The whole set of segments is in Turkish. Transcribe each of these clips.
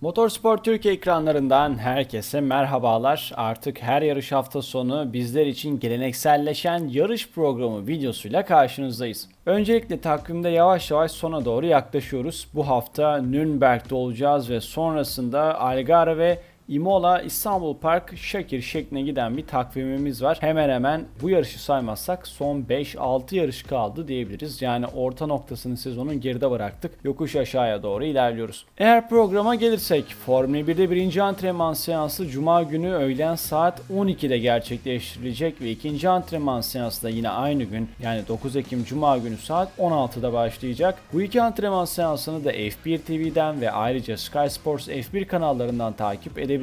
Motorsport Türkiye ekranlarından herkese merhabalar. Artık her yarış hafta sonu bizler için gelenekselleşen yarış programı videosuyla karşınızdayız. Öncelikle takvimde yavaş yavaş sona doğru yaklaşıyoruz. Bu hafta Nürnberg'de olacağız ve sonrasında Algarve ve Imola, İstanbul Park, Şakir şekline giden bir takvimimiz var. Hemen hemen bu yarışı saymazsak son 5-6 yarış kaldı diyebiliriz. Yani orta noktasını sezonun geride bıraktık. Yokuş aşağıya doğru ilerliyoruz. Eğer programa gelirsek Formula 1'de birinci antrenman seansı Cuma günü öğlen saat 12'de gerçekleştirilecek ve ikinci antrenman seansı da yine aynı gün yani 9 Ekim Cuma günü saat 16'da başlayacak. Bu iki antrenman seansını da F1 TV'den ve ayrıca Sky Sports F1 kanallarından takip edebilirsiniz.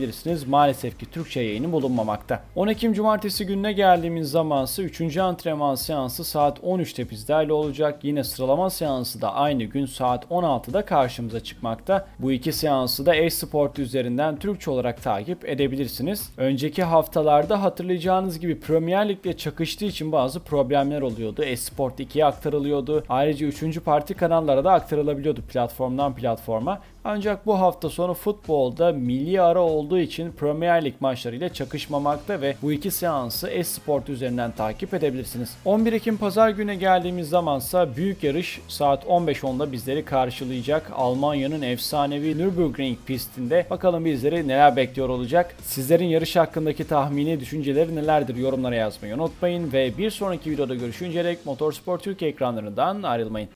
Maalesef ki Türkçe yayını bulunmamakta. 10 Ekim Cumartesi gününe geldiğimiz zamansı 3. antrenman seansı saat 13'te bizlerle olacak. Yine sıralama seansı da aynı gün saat 16'da karşımıza çıkmakta. Bu iki seansı da e-sport üzerinden Türkçe olarak takip edebilirsiniz. Önceki haftalarda hatırlayacağınız gibi Premier Lig'le çakıştığı için bazı problemler oluyordu. E-sport 2'ye aktarılıyordu. Ayrıca 3. parti kanallara da aktarılabiliyordu platformdan platforma. Ancak bu hafta sonu futbolda milli ara olduğu için Premier Lig maçlarıyla çakışmamakta ve bu iki seansı Esport üzerinden takip edebilirsiniz. 11 Ekim pazar güne geldiğimiz zamansa büyük yarış saat 15.10'da bizleri karşılayacak. Almanya'nın efsanevi Nürburgring pistinde bakalım bizleri neler bekliyor olacak. Sizlerin yarış hakkındaki tahmini düşünceleri nelerdir yorumlara yazmayı unutmayın ve bir sonraki videoda görüşünceye dek Motorsport Türkiye ekranlarından ayrılmayın.